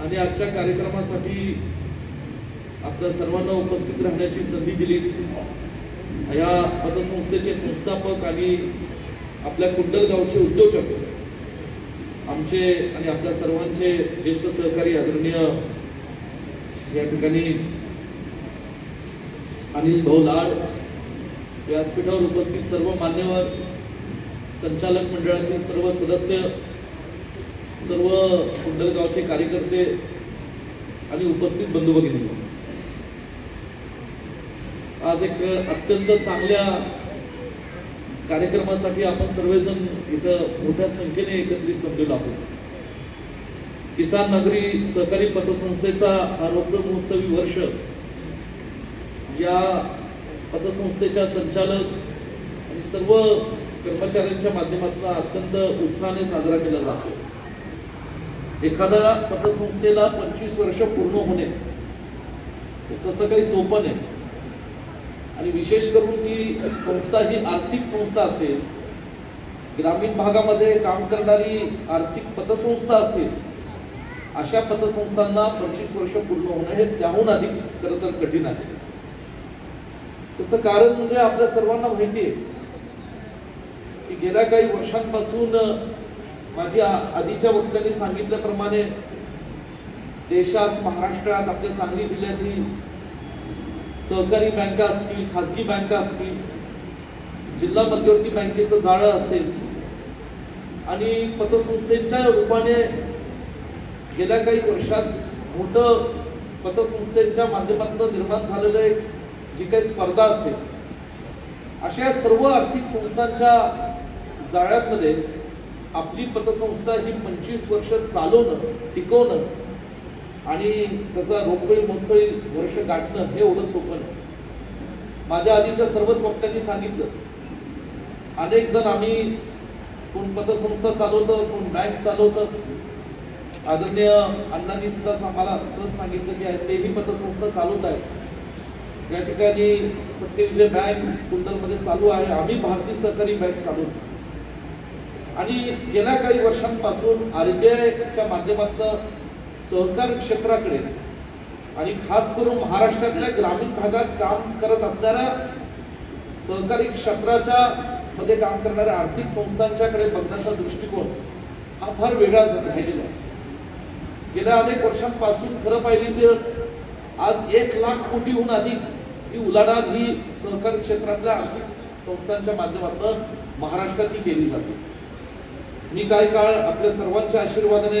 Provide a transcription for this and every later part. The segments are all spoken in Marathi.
आणि आजच्या कार्यक्रमासाठी आपल्या सर्वांना उपस्थित राहण्याची संधी दिली. या पतसंस्थेचे संस्थापक आणि आपल्या कुंडल गावचे उद्योजक आमचे आणि आपल्या सर्वांचे ज्येष्ठ सहकारी आदरणीय या ठिकाणी अनिल भाऊ लाड व्यासपीठावर उपस्थित सर्व मान्यवर संचालक मंडळातील सर्व सदस्य सर्व कुंडलगावचे कार्यकर्ते आणि उपस्थित बंधू भगिनी. आज एक अत्यंत चांगल्या कार्यक्रमासाठी आपण सर्वजण इथं मोठ्या संख्येने एकत्रित जमलेलो आहोत. किसान नगरी सहकारी पतसंस्थेचा हा रौप्य महोत्सवी वर्ष या पतसंस्थेच्या संचालक आणि सर्व कर्मचाऱ्यांच्या माध्यमातून अत्यंत उत्साहाने साजरा केला जातो. एखाद्या पतसंस्थेला पंचवीस वर्ष पूर्ण होणे हे तसं काही सोपं नाही. आणि विशेष करून ती संस्था ही आर्थिक संस्था असेल ग्रामीण भागामध्ये काम करणारी आर्थिक पतसंस्था असेल अशा पतसंस्थांना पंचवीस वर्ष पूर्ण होणं हे त्याहून अधिक खरं तर कठीण आहे. त्याचं कारण म्हणजे आपल्या सर्वांना माहिती आहे की गेल्या काही वर्षांपासून माझी आधीच्या वक्त्यांनी सांगितल्याप्रमाणे देशात महाराष्ट्रात आपल्या सांगली जिल्ह्यातील सहकारी बँका असतील खाजगी बँका असतील जिल्हा मध्यवर्ती बँकेचं जाळं असेल आणि पतसंस्थेच्या रूपाने गेल्या काही वर्षात मोठं पतसंस्थेच्या माध्यमातून निर्माण झालेलं एक जी काही स्पर्धा असेल अशा सर्व आर्थिक संस्थांच्या जाळ्यामध्ये आपली पतसंस्था ही पंचवीस वर्ष चालवणं टिकवणं आणि त्याचा रोपवे मोसळी वर्ष गाठणं हे एवढं सोपं नाही. माझ्या आधीच्या सर्वच वक्त्यांनी सांगितलं. अनेक जण आम्ही कोण पतसंस्था चालवतं कोण बँक चालवतं. आदरणीय अण्णांनी सुद्धा आम्हाला सहज सांगितलं की तेही पतसंस्था चालवत आहे या ठिकाणी सत्यविजय बँक कुंडलमध्ये चालू आहे. आम्ही भारतीय सहकारी बँक चालवतो. आणि गेल्या काही वर्षांपासून आर बी आयच्या माध्यमातून सहकार क्षेत्राकडे आणि खास करून महाराष्ट्रातल्या ग्रामीण भागात काम करत असणाऱ्या सहकारी क्षेत्राच्या मध्ये काम करणाऱ्या आर्थिक संस्थांच्याकडे बघण्याचा दृष्टिकोन हा फार वेगळा राहिलेला आहे. गेल्या अनेक वर्षांपासून खरं पाहिली तर आज एक लाख कोटीहून अधिक ही उलाढाल ही सहकारी क्षेत्रातल्या आर्थिक संस्थांच्या माध्यमातून महाराष्ट्रात ही केली जाते. मी काही काळ आपल्या सर्वांच्या आशीर्वादाने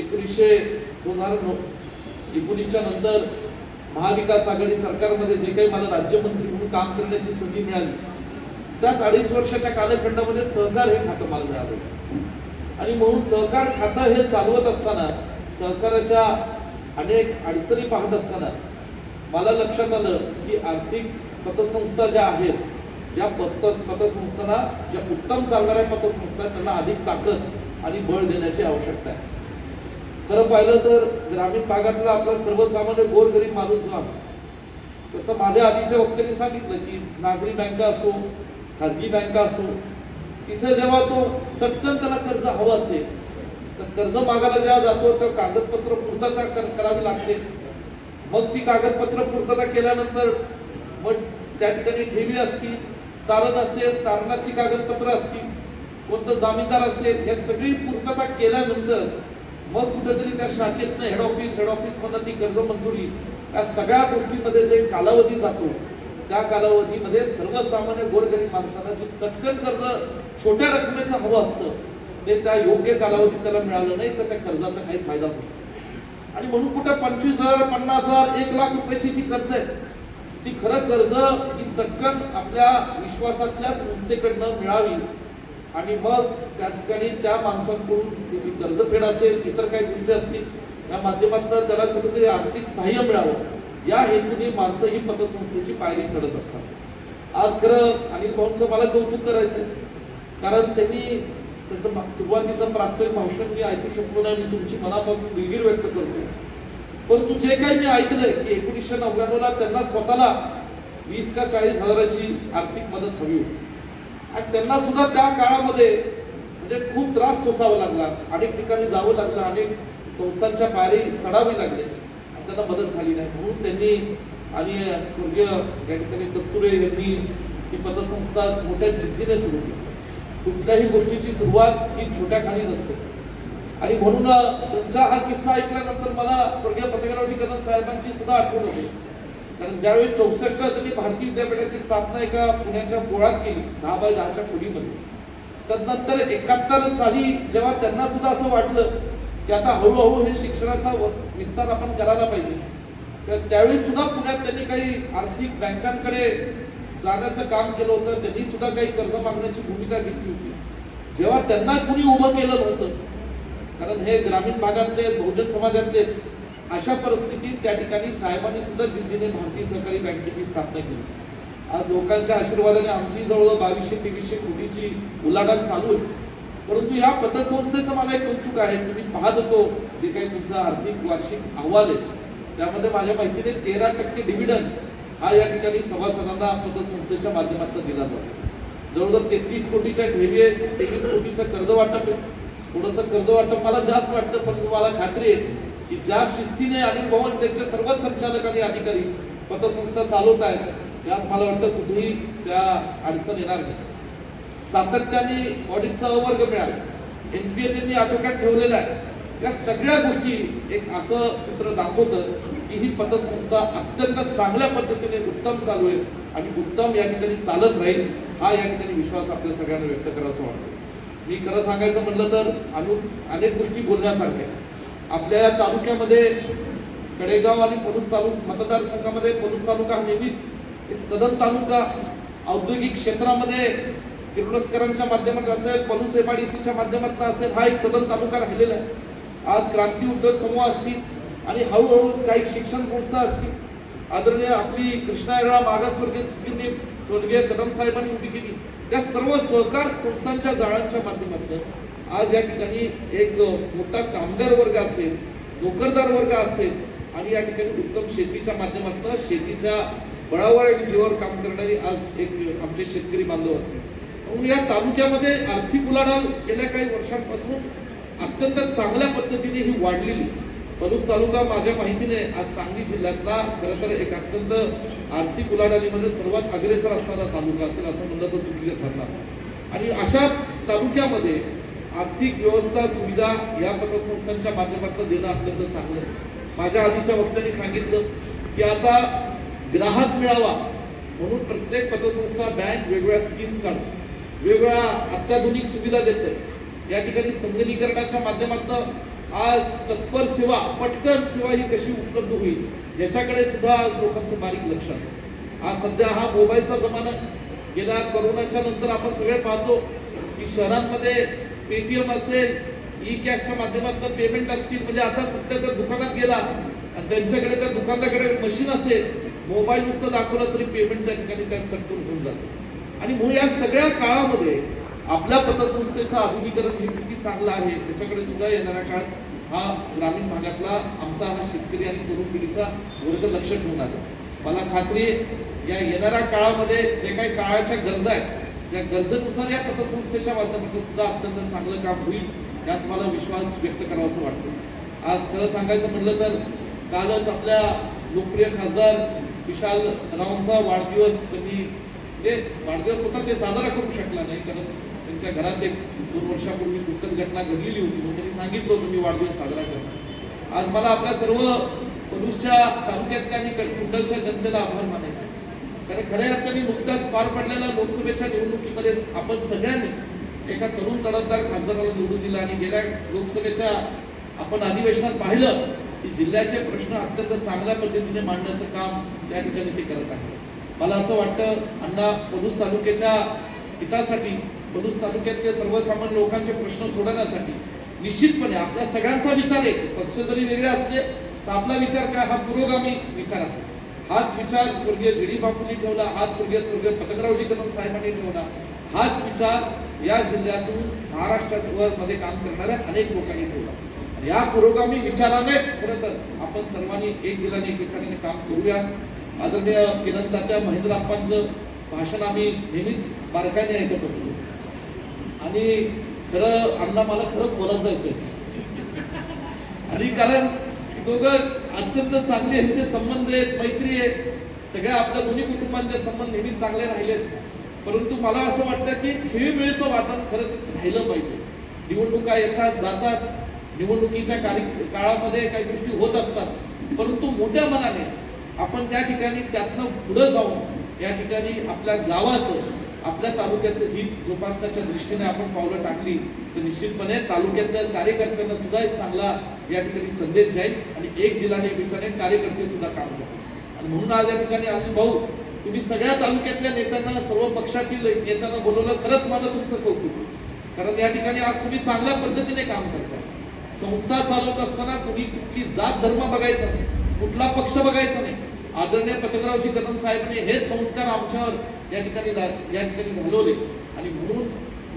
एकोणीसशे दोन हजार नऊ एकोणीसच्या नंतर महाविकास आघाडी सरकारमध्ये जे काही मला राज्यमंत्री म्हणून काम करण्याची संधी मिळाली त्याच अडीच वर्षाच्या कालखंडामध्ये सहकार हे खातं मला मिळालं. आणि म्हणून सहकार खातं हे चालवत असताना सहकाराच्या अनेक अडचणी पाहत असताना मला लक्षात आलं की आर्थिक पतसंस्था ज्या आहेत या पत पतसंस्थांना ज्या उत्तम चालणाऱ्या पतसंस्था आहेत, त्यांना अधिक ताकद आणि बळ देण्याची आवश्यकता आहे. खरं पाहिलं तर ग्रामीण भागातला आपला सर्वसामान्य गोरगरीब माणूस जो आहे तसं माझ्या आधीच्या वक्त्यांनी सांगितलं की नागरी बँका असो खाजगी बँका असो तिथे जेव्हा तो चटकन त्याला कर्ज हवं असेल तर कर्ज मागायला जेव्हा जातो तेव्हा कागदपत्र पूर्तता कर- करावी लागते. मग ती कागदपत्र पूर्तता केल्यानंतर मग त्या ठिकाणी ठेवी असतील तारण असेल तारणाची कागदपत्र असतील कोणतं जामीनदार असेल हे सगळी पूर्तता केल्यानंतर मग कुठेतरी त्या शाखेतनं हेड ऑफिस हेड ऑफिस मधनं ती कर्ज मंजुरी या सगळ्या गोष्टींमध्ये जे कालावधी जातो त्या कालावधीमध्ये सर्वसामान्य गोरगरीब माणसाला जे चटकन कर्ज छोट्या रकमेचं हवं असतं ते त्या योग्य कालावधीत त्याला मिळालं नाही तर त्या कर्जाचा काही फायदा होतो आणि म्हणून कुठे पंचवीस हजार पन्नास हजार एक लाख रुपयाची जी कर्ज आहे ती खरं कर्ज ही आपल्या विश्वासातल्या संस्थेकडनं मिळावी. आणि मग त्या ठिकाणी त्या माणसांकडून त्याची कर्जफेड असेल इतर काही गोष्टी असतील या माध्यमातून त्याला कुठेतरी आर्थिक सहाय्य मिळावं. या हेतूने माणसं ही पतसंस्थेची पायरी चढत असतात. आज खरं अनिल भाऊंचं मला कौतुक करायचंय. कारण त्यांनी त्याचं सुरुवातीचं प्रास्ताविक भाषण मी ऐकू शकलो नाही मी तुमची मनापासून दिलगीर व्यक्त करतो परंतु जे काही मी ऐकलंय की एकोणीसशे नव्याण्णवला त्यांना स्वतःला वीस का चाळीस हजाराची आर्थिक मदत हवी. होती आणि त्यांना सुद्धा त्या काळामध्ये म्हणजे खूप त्रास सोसावा लागला. अनेक ठिकाणी जावं लागलं अनेक संस्थांच्या पायरी चढावी लागले. आणि त्यांना मदत झाली नाही. म्हणून त्यांनी आणि स्वर्गीय या ठिकाणी कस्तुरे यांनी ही पतसंस्था मोठ्या जिद्दीने सुरू केली. कुठल्याही गोष्टीची सुरुवात ही छोट्या खाली नसते. आणि म्हणून तुमचा हा किस्सा ऐकल्यानंतर मला स्वर्गीय पत्रकारावजी कदम साहेबांची सुद्धा आठवण होते. कारण ज्यावेळी चौसष्ट त्यांनी भारतीय विद्यापीठाची स्थापना एका पुण्याच्या पोळात केली दहा बाय दहाच्या खोलीमध्ये. तदनंतर एकाहत्तर साली जेव्हा त्यांना सुद्धा असं वाटलं की आता हळूहळू हे शिक्षणाचा व- विस्तार आपण करायला पाहिजे तर त्यावेळी सुद्धा पुण्यात त्यांनी काही आर्थिक बँकांकडे जाण्याचं काम केलं होतं त्यांनी सुद्धा काही कर्ज मागण्याची भूमिका घेतली होती. जेव्हा त्यांना कुणी उभं केलं नव्हतं कारण हे ग्रामीण भागातले बहुजन समाजातले अशा परिस्थितीत त्या ठिकाणी साहेबांनी सुद्धा जिद्दीने भारतीय सहकारी बँकेची स्थापना केली. आज लोकांच्या आशीर्वादाने आमची जवळ बावीसशे तेवीसशे कोटीची उलाढाल चालू आहे. परंतु या पतसंस्थेचं मला एक कौतुक आहे तुम्ही पाहत होतो जे काही तुमचा आर्थिक वार्षिक अहवाल आहे. त्यामध्ये माझ्या माहितीने तेरा टक्के डिव्हिडंड हा या ठिकाणी सभासदांना पतसंस्थेच्या माध्यमातून दिला जातो. जवळजवळ तेहतीस कोटीच्या ठेवी आहे तेवीस कोटीचं कर्ज वाटप आहे. थोडंसं कर्ज वाटप मला जास्त वाटतं पण तुम्हाला खात्री आहे. की ज्या शिस्तीने अनिल भवन त्यांचे सर्व संचालक आणि अधिकारी पतसंस्था चालवत आहेत. त्यात मला वाटतं कुठेही त्या अडचण येणार नाही. सातत्याने ऑडिटचा अवर्ग मिळाला. एनपीए त्यांनी आटोक्यात ठेवलेला आहे. या सगळ्या गोष्टी एक असं चित्र दाखवतं की ही पतसंस्था अत्यंत चांगल्या पद्धतीने उत्तम चालू आहे आणि उत्तम या ठिकाणी चालत राहील हा या ठिकाणी विश्वास आपल्या सगळ्यांना व्यक्त करावा वाटतो. मी खरं सांगायचं म्हटलं तर अनु अनेक गोष्टी बोलण्यासारख्या आपल्या या तालुक्यामध्ये कडेगाव आणि पलूस तालुका मतदारसंघामध्ये पलूस तालुका हा नेहमीच एक सदन तालुका. औद्योगिक क्षेत्रामध्ये किर्लोस्करांच्या माध्यमातून असेल पलूस एमआयडीसीच्या माध्यमातून असेल हा एक सदन तालुका राहिलेला आहे. आज क्रांती उद्योग समूह असतील आणि हळूहळू काही शिक्षण संस्था असतील. आदरणीय आपली कृष्णायरा मागासवर्गीय स्वर्गीय कदम साहेबांनी उभी केली. त्या सर्व सहकार संस्थांच्या जाळ्यांच्या माध्यमातून. आज या ठिकाणी एक मोठा कामगार वर्ग असेल नोकरदार वर्ग असेल आणि या ठिकाणी उत्तम शेतीच्या माध्यमातून शेतीच्या बळावर आणि जीवावर काम करणारी आज एक आमचे शेतकरी बांधव असतील. म्हणून या तालुक्यामध्ये आर्थिक उलाढाल गेल्या काही वर्षांपासून अत्यंत चांगल्या पद्धतीने ही वाढलेली. पलूस तालुका माझ्या माहितीने आज सांगली जिल्ह्यातला खरं तर एक अत्यंत आर्थिक उलाढालीमध्ये सर्वात अग्रेसर असणारा तालुका असेल असं म्हणलं तर चुकीचं ठरणार. आणि अशा तालुक्यामध्ये आर्थिक व्यवस्था सुविधा या पतसंस्थांच्या माध्यमातून देणं अत्यंत चांगलं आहे. माझ्या आधीच्या वक्त्यांनी सांगितलं की आता ग्राहक मिळावा म्हणून प्रत्येक पतसंस्था बँक वेगवेगळ्या स्कीम्स काढते वेगवेगळ्या अत्याधुनिक सुविधा देते. या ठिकाणी संगणीकरणाच्या माध्यमातून आज तत्पर सेवा पटकन सेवा ही कशी उपलब्ध होईल याच्याकडे सुद्धा आज लोकांचं बारीक लक्ष असतं. आज सध्या हा मोबाईलचा जमाना गेला गेल्या कोरोनाच्या नंतर आपण सगळे पाहतो की शहरांमध्ये पेटीएम असेल ई कॅशच्या माध्यमातून पेमेंट असतील म्हणजे आता कुठल्या तर दुकानात गेला आणि त्यांच्याकडे त्या दुकानदाराकडे मशीन असेल मोबाईल नुसतं दाखवलं तरी पेमेंट त्या ठिकाणी त्या चटकन होऊन जातं. आणि म्हणून या सगळ्या काळामध्ये आपल्या पतसंस्थेचं आधुनिकरण हे किती चांगलं आहे त्याच्याकडे सुद्धा येणारा काळ हा ग्रामीण भागातला आमचा हा शेतकरी आणि तरुण पिढीचा वर्ग लक्ष ठेवून आहे मला खात्री या येणाऱ्या काळामध्ये जे काही काळाच्या गरजा आहेत त्या गरजेनुसार या पतसंस्थेच्या माध्यमातून सुद्धा अत्यंत चांगलं काम होईल यात मला विश्वास व्यक्त करावा असं वाटतं. आज खरं सांगायचं म्हटलं तर कालच आपल्या लोकप्रिय खासदार विशाल रावांचा वाढदिवस त्यांनी ते वाढदिवस होता ते साजरा करू शकला नाही कारण त्यांच्या घरात एक दोन वर्षापूर्वी दुःखद घटना घडलेली होती म्हणून त्यांनी सांगितलं होतं मी वाढदिवस साजरा करतो आज मला आपल्या सर्व पलूसच्या तालुक्यातल्या आणि कुंडलच्या जनतेला आभार मानायचे कारण खऱ्या अर्थाने नुकत्याच पार पडलेल्या लोकसभेच्या निवडणुकीमध्ये आपण सगळ्यांनी एका तरुण तडफदार खासदाराला निवडून दिला आणि गेल्या लोकसभेच्या आपण अधिवेशनात पाहिलं की जिल्ह्याचे प्रश्न अत्यंत चांगल्या पद्धतीने मांडण्याचं काम त्या ठिकाणी ते करत आहे मला असं वाटतं अण्णा पलूस तालुक्याच्या हितासाठी पलूस तालुक्यातले सर्वसामान्य लोकांचे प्रश्न सोडवण्यासाठी निश्चितपणे आपल्या सगळ्यांचा विचार आहे पक्ष जरी वेगळे असले तर आपला विचार काय? हा पुरोगामी विचार आहे. हाच विचार स्वर्गीय जी बापूंनी ठेवला हाच स्वर्गीय स्वर्गीय पतंगरावजी कदम साहेबांनी ठेवला. हाच विचार या जिल्ह्यातून महाराष्ट्रात मध्ये काम करणाऱ्या अनेक लोकांनी ठेवला. या पुरोगामी विचारानेच खरं तर आपण सर्वांनी एक दिलाने एक विचाराने काम करूया. आदरणीय किरण तात्या महेंद्र आप्पांचं भाषण आम्ही नेहमीच बारकाईने ऐकत होतो आणि खरं अण्णा मला खरं बोलत जायचं आणि कारण दोघं अत्यंत चांगले यांचे संबंध आहेत मैत्री आहेत. सगळ्या आपल्या दोन्ही कुटुंबांचे संबंध नेहमी चांगले राहिलेत. परंतु मला असं वाटतं की खेळीमेळीचं वातावरण खरंच राहिलं पाहिजे. निवडणुका येतात जातात. निवडणुकीच्या कार्य- काळामध्ये काही गोष्टी होत असतात. परंतु मोठ्या मनाने आपण त्या ठिकाणी त्यातनं पुढं जाऊन या ठिकाणी आपल्या गावाचं आपल्या तालुक्याचं हित जोपासण्याच्या दृष्टीने आपण पावलं टाकली. तर निश्चितपणे तालुक्यातल्या कार्यकर्त्यांना सुद्धा एक चांगला या ठिकाणी संदेश जाईल आणि एक दिलाने विचाराने कार्यकर्ते सुद्धा काम करतील. आणि म्हणून आज या ठिकाणी आम्ही भाऊ तुम्ही सगळ्या तालुक्यातल्या नेत्यांना सर्व पक्षातील नेत्यांना बोलवलं खरंच मला तुमचं कौतुक. कारण या ठिकाणी आज तुम्ही चांगल्या पद्धतीने काम करताय. संस्था चालवत असताना तुम्ही कुठली जात धर्म बघायचा नाही कुठला पक्ष बघायचा नाही. आदरणीय पत्रकारावजी कदम साहेबांनी हे संस्कार आमच्यावर या ठिकाणी या ठिकाणी घालवले. आणि म्हणून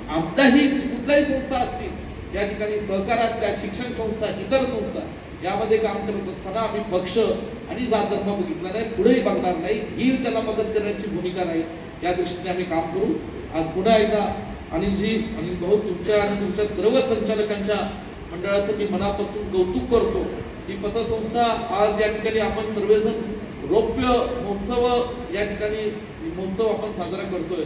आपल्याही कुठल्याही संस्था असतील या ठिकाणी सहकारातल्या शिक्षण संस्था इतर संस्था यामध्ये काम करत असताना आम्ही पक्ष आणि जात धर्म बघितला नाही पुढेही बघणार नाही. ही त्याला मदत करण्याची भूमिका नाही. या दृष्टीने आम्ही काम करू. आज पुन्हा एकदा अनिलजी अनिल भाऊ तुमच्या आणि तुमच्या सर्व संचालकांच्या मंडळाचं मी मनापासून कौतुक करतो ही पतसंस्था आज या ठिकाणी आपण सर्वजण रौप्य महोत्सव या ठिकाणी महोत्सव आपण साजरा करतोय.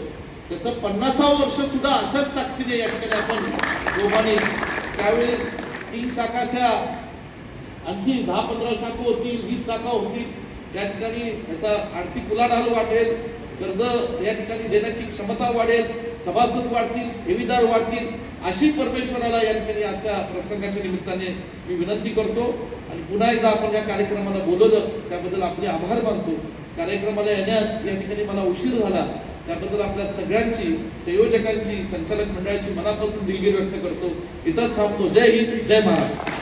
त्याचं पन्नासावं वर्ष सुद्धा अशाच ताकदीने या ठिकाणी आपण लोकांनी त्यावेळेस तीन शाखाच्या आणखी दहा पंधरा शाखा होतील वीस शाखा होतील या ठिकाणी याचा आर्थिक उलाढाल वाढेल कर्ज या ठिकाणी देण्याची क्षमता वाढेल सभासद वाढतील ठेवीदार वाढतील अशी परमेश्वराला या ठिकाणी आजच्या प्रसंगाच्या निमित्ताने मी विनंती करतो. आणि पुन्हा एकदा आपण या कार्यक्रमाला बोलवलं त्याबद्दल आपले आभार मानतो. कार्यक्रमाला येण्यास या ठिकाणी मला उशीर झाला. त्याबद्दल आपल्या सगळ्यांची संयोजकांची संचालक मंडळाची मनापासून दिलगिरी व्यक्त करतो. इथंच थांबतो. जय हिंद जय महाराष्ट्र.